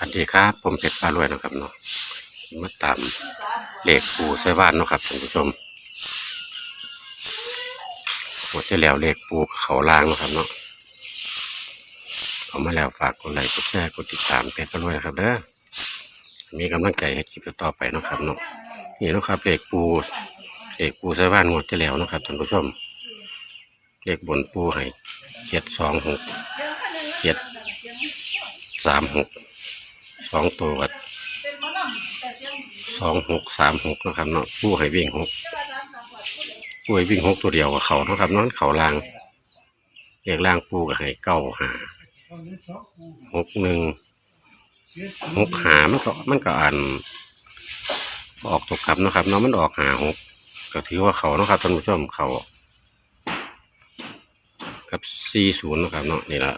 สวัสดีครับ ผมเพชรพารวยนะครับเนาะมาตามเลขปูไซบ้านเนาะครับท่านผู้ชมหมดที่แล้วเลขปูเขาล่างเนาะครับเนาะเอามาแล้วฝากกดไลค์กดแชร์กดติดตามเพชรพารวยนะครับเด้อมีกำลังใจให้คลิปต่อไปเนาะครับเนาะนี่เนาะครับเลขปูเลขปูไซบ้านหมดที่แล้วเนาะครับท่านผู้ชมเลขบนปูให้เจ็ดสองหกเจ็ดสามหก สองตัวกับสองหกสามหกนะครับเนาะผู้ให้วิ่งหกผู้ให้วิ่งหกตัวเดียวกับเขาเนาะครับนั้นเขาล่างเรียกล่างปูกับให้เก้าหาหกหนึ่งหกหามันก็มันก็อ่านออกตกกลับนะครับเนาะมันออกหาหกก็ถือว่าเขาเนาะครับท่านผู้ชมเขากับสี่ศูนย์นะครับเนาะนี่ละ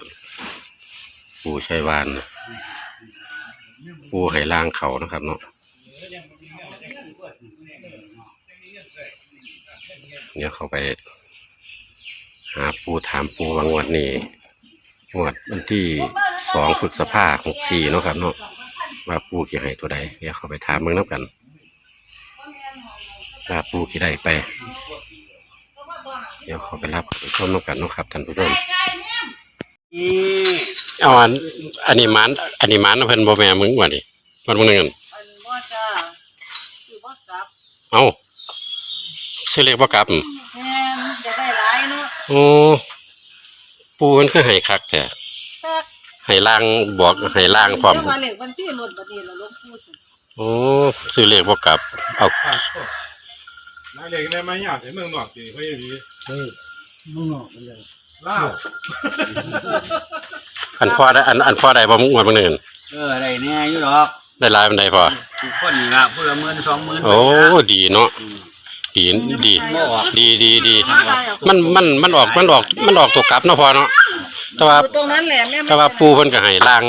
ปูชัยวาน ปูไหล่างเขานะครับเนาะเดี๋ยวเขาไป หาปูถามปูวางวดนี้งวดวันที่สองพฤษภาหกสี่เนาะครับเนาะว่าปูกี่ให้ตัวใดเดี๋ยวเขาไปถามมืองน้ำกันว่าปูกี่ได้ไป เดี๋ยวเขาไปรับไปชมน้ำกันเนาะครับท่านผู้ชม เอาอันอันนี้มันอันนี้มันเพิ่นบ่แม่มึงว่าดิมันมึงนึงกันอันว่าจ้าคือว่ากลับเอ้าซื้อเลขบ่กลับอืมแม่นจะได้หลายเนาะโอ้ปูมันคือให้คักแท้แป๊กให้ล่างบอกให้ล่างพร้อมเดี๋ยวว่าเลขบัญชีหล่นบัดนี้ล่ะหลวงปู่สิโอ้ซื้อเลขบ่กลับ เอานายเล็กได้ไหมอยากเห็นเมืองนอกจีเขาอย่างนี้มึงออกมันเลยล่าว อันพ่อได้อันอันพ่อได้บ่มึงวดมื้อนึงเอออะไรเนี่ยอยู่หรอกได้หลายปานใดพ่อทุกคนนี่ละผู้ละหมื่นสองหมื่นโอ้ดีเนาะดีดีดีดีดีมาได้เอามันมันมันออกมันออกมันออกตัวกลับเนาะพ่อเนาะแต่ว่าอยู่ตรงนั้นแหละแม่แต่ว่าปูเพิ่นก็ให้ล่าง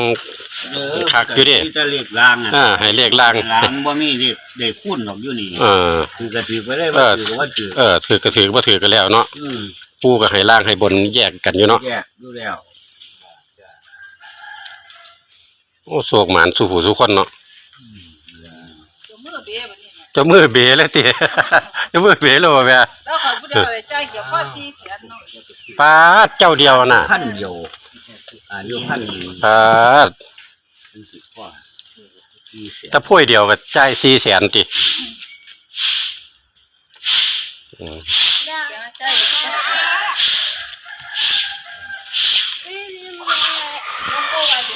คักอยู่ดิมีแต่เรียกลางอะอ่าให้เลขล่างลางบ่มีเรียกได้คูณหรอกอยู่นี่เออถือกระถือไปได้เอว่าอถือก็ว่าถือเออถือก็ถือบ่ถือก็แล้วเนาะอืมปูก็ให้ล่างให้บนแยกกันอยู่เนาะแยกดูแล้ว โอ้โศกหมานสู่ผู้สู่คนเนาะตัวมือเบี้ยบัดนี้น่ะเจะมือเบเลยติเจะมือเบเลยว่ะแม่แล้วขอยผู้เดียวเลยจ่ายเกี่ยวข้อที่เสียนเนาะป้าดเจ้าเดียวน่ะพันเดียวอ่าอยู่พันหนึ่งป้าดเป็นสิบกว่าที่เสียถ้าพ่วยเดียวก็จ่ายสี่แสนติอืม เสียนะจ่ายเกี่ยวข้อ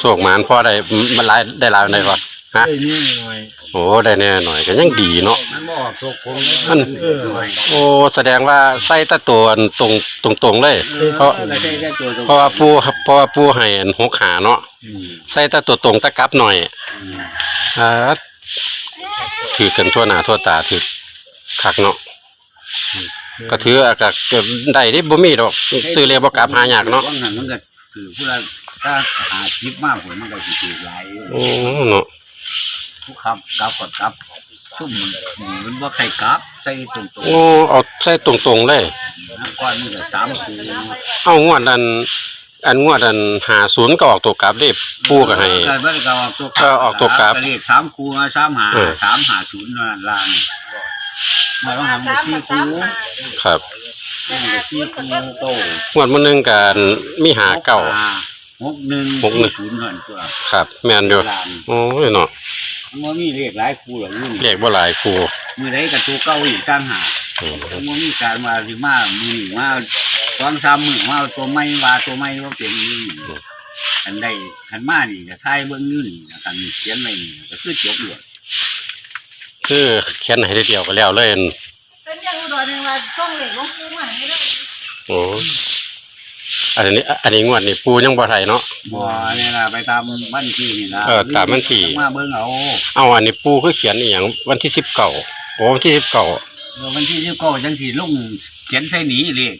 โศกหมานพอได้มันหลายได้หลายปานใดพอฮะไอ้นี่หน่อยโอ้ได้แน่หน่อยก็ยังดีเนาะ มันบ่ออกตกคงมัน เออหน่อยโอ้แสดงว่าใส่แตะตัวอันตรงตรงตรงๆเลย เพราะไม่ได้ได้ตัวตรงเพราะว่าปูเพราะว่าปูให้อันหกขาเนาะอืมใส่แตะตัวตรงตะกลับหน่อยอืมอ่าถือกันทั่วหน้าทั่วตาถือคักเนาะก็ถืออากาศก็ได้เด้บ่มีดอกซื้อเลยบ่กลับหายากเนาะว่หันมันก็คือผู้ละ ถ้าหาคลิปมากกว่ามันก็สิถือหลายโอ้เนาะทุกครับกลับกดกลับซุ่มมันมันบ่ใส่กลับใส่ตรงโอ้เอาใส่ตรงๆเลยๆนะก้อนมันก็สามคูเอางวดอัน อันงวดอัน50ก็ออกตัวกลับเด้ปูก็ให้เกิดมันก็ออกตัวก็ออกตัวกลับเลขสามคูมาสามหาเออ สามหาศูนย์นั่นล่างมาต้องทำกับสี่คูครับมันก็สี่คูโตงวดมื้อนึงก็มีหาเก้าห กหนึ่งหกหนึ่ง ศูนย์นั่นตัวครับ แม่นอยู่ล่างโอ้ยเนาะมันมีเลขหลายคูหรอกอยู่นี่เลขบ่หลายครูมือใดกับตัวเก้าอีกตั้งหากอืมมันมีการมาสิมามีมาสองสามมือมาเอาตัวไม้ว่าตัวไม้ว่าเป็นนี่อันใดขันมานี่จะทายเบิ้งนี่นี่นะกันเขียนไว้นี่ก็คือจบเลยคือเขียนให้ได้เดียวก็แล้วเลยอันเป็นอยังอุดรหนึ่งว่าส่งเหล็กหลวงปู่มาให้ได้โอ้ อันนี้ อันนี้งวดนี่ปูยังบ่ไทยเนาะ บ่เนี่ยนะไปตามบ้านที่นี่นะเออตามบ้านที่ มาเบิ้งเอาเอาอันนี้ปูคือเขียนอีหยังวันที่19โอ้วันที่19เออวันที่สิบเก้าจังสีลุงเขียนใส่หนีเลย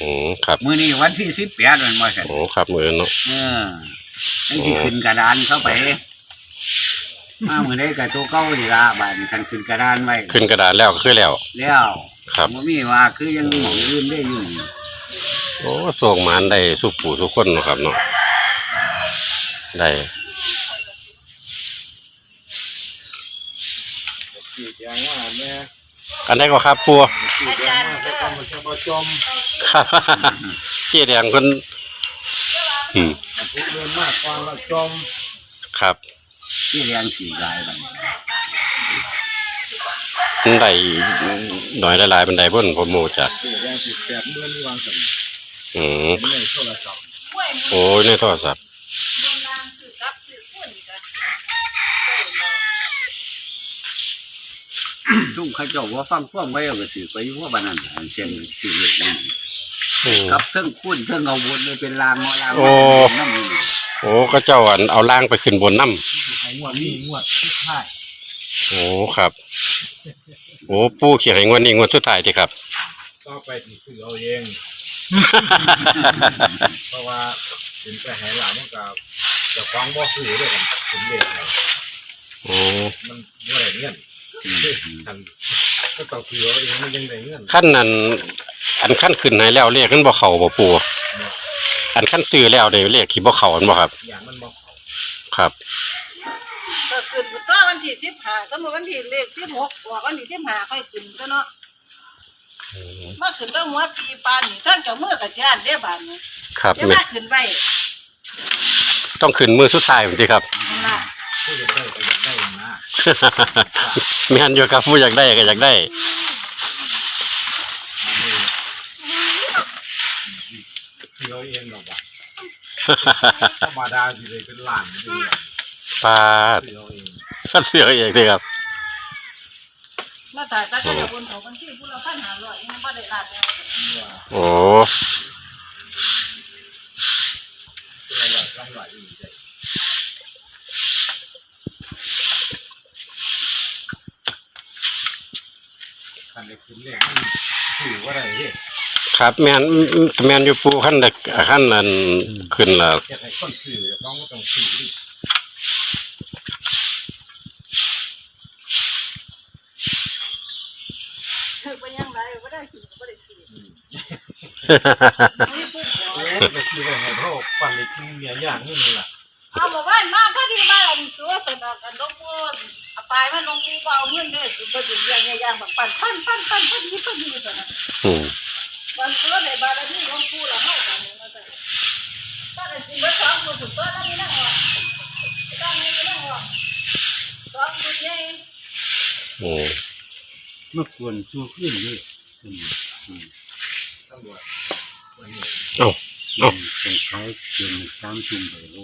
อืมครับมื้อนี้วันที่สิบแปดมันมาสั่นโอ้ครับมือเนาะ เออจังสีขึ้นกระดานเข้าไปมามือได้กับตัวเก้าดีละบาดนี้คันขึ้นกระดานไว้ขึ้นกระดาษแล้วก็คือแล้ว แล้วครับ บ่มีว่าคือยังหมองอื่นได้อยู่นี่ โอ้โศงหมานได้สุขปู่สุกคนนะครับเนาะได้กันได้ก็ครับปัวขี้ยางว่าแนจะมครับเจี๊แดงคนอืมอะจครับที่แรงขี่ลายมันได้หน่อยหลายๆบันได้บนผมโมจากแรงสิบแปดเมื่อวางสม อืมเมื่อโทรศัพท์กล้วยมันโอ้ยในโทรศัพท์บนรางคือกับคือพุ่นกันได้แล้วซุ่มเขาเจ้าว่าฟังความไว้เอาก็ถือไปอยู่ว่าบ้านนั้นอันเช่นสิเฮ็ดนั่นอืมกับเทิงคุ้นเทิงเอาบนเลยเป็นลางมอลางโอ้ น้ำนี่โอ้ก็เจ้าอันเอาล่างไปขึ้นบนน้ไอ้งวดนี้งวดที่ท้ายำโอ้ครับ โอ้ปูเขียนให้งวดนี้งวดสุดท้ายที่ครับก็ไปที่ซื้อเอาเอง เพราะว่าเป็นไปหายหลานมันกับจะฟังบ่ซื้อด้วยกันถึงเป็นเลขให้โอ้มันบ่ได้เงินอันก็ต้องซื้อเอาเองมันยังได้เงินขั้นนั้นอันขั้นขึ้นให้แล้วเลขมันบ่เข้าบ่ปูอันขั้นซื้อแล้วได้เลขที่บ่เข้าอันบ่ครับ อย่างมันบ่เข้าครับก็ขึ้นก็วันที่สิบห้าสมมติวันที่เลขสิบหกออกวันที่สิบห้าค่อยขึ้นก็เนาะ มาขึ้นตั้งหัวปีปานนี่ท่านเจ้ามือกับชานได้บานนี่ครับเดี๋ยวแม่มาขึ้นไว้ต้องขึ้นมือสุดท้ายผมทีครับ นั่นล่ะผู้อยากได้ก็อยากได้นะแม่นอยู่ครับผู้อยากได้ก็อยากได้ซื้อเอาเองดอกบ่ธรรมดาสิเลยเป็นล้านอยู่เนี่ยปาดซื้อเอาเองก็เสือเองทีครับมาถ่ายตาก็จะบนเขาบัญชีผู้เราพันหาร้อย โอ้ซื้อเอาไว้ร่ำไหลอีกได้คันได้ขึ้นเลขมันซื้อว่าได้เด้ครับแม่นแม่นอยู่ปูขั้นเด็กขั้นนั้นขึ้นแล้ว เฮ็ดให้คนซื้อน้องก็ต้องซื้อดิ ถึงไป ยังไงไม่ได้ซื้อไม่ได้ซื้อนี่ปุ๊บโอ้ไปซื้อได้ไงเพราะปั่นเลยกินเมียย่างนี่นี่ล่ะเอาบอกว่ามาก็ที่บ้านตัวสนอกันลงพูนเอาไปมันลงพูเบาเงินเด้อสุดประจุยังยังยังแบบปั่นปั่นปั่นปั่นปั่นนี่ปั่นนี่ตัวนั้นอืมวันตัวในบ้านนี่ลงพูละเท่ากันนี่มาแต่ป้าได้สิเมื่อสองคนสุดตัวแล้วนี่นั่งว่าตั้งนี่นั่งว่าสองคนใหญ่โอ้เมื่อควรชั่วขึ้นเลยตำรวจ เอ้าเอ้าเป็นใช้เกินสามจุ่มไปโล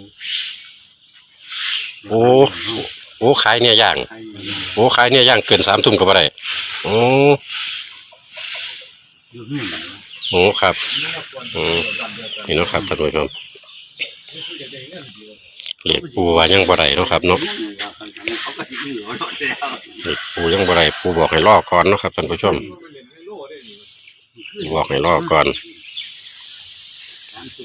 โอ้โอ้ขายเนี่ยย่างให้โอ้ขายเนี่ยย่างเกินสามทุ่มก็บ่ได้โอ้ยุ่งเหรอโอ้ครับนี่ก็ควรอืมวันเดียวกันนี่เนาะครับท่านผู้ชมนี่คือจะได้เงินเดียวเหล็กปูว่ายังบ่ได้เนาะครับเนาะเขาก็ที่เหลือเนาะแต่เอาเหล็กปูยังบ่ได้ปูบอกให้รอก่อนเนาะครับท่านผู้ชม บอกให้รอก่อนสามมไป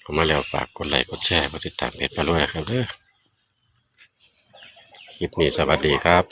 เข้ามาแล้วฝากกดไลค์กดแชร์กดติดตามเพจไปด้วยนะครับเด้อคลิปนี้สวัสดีครับ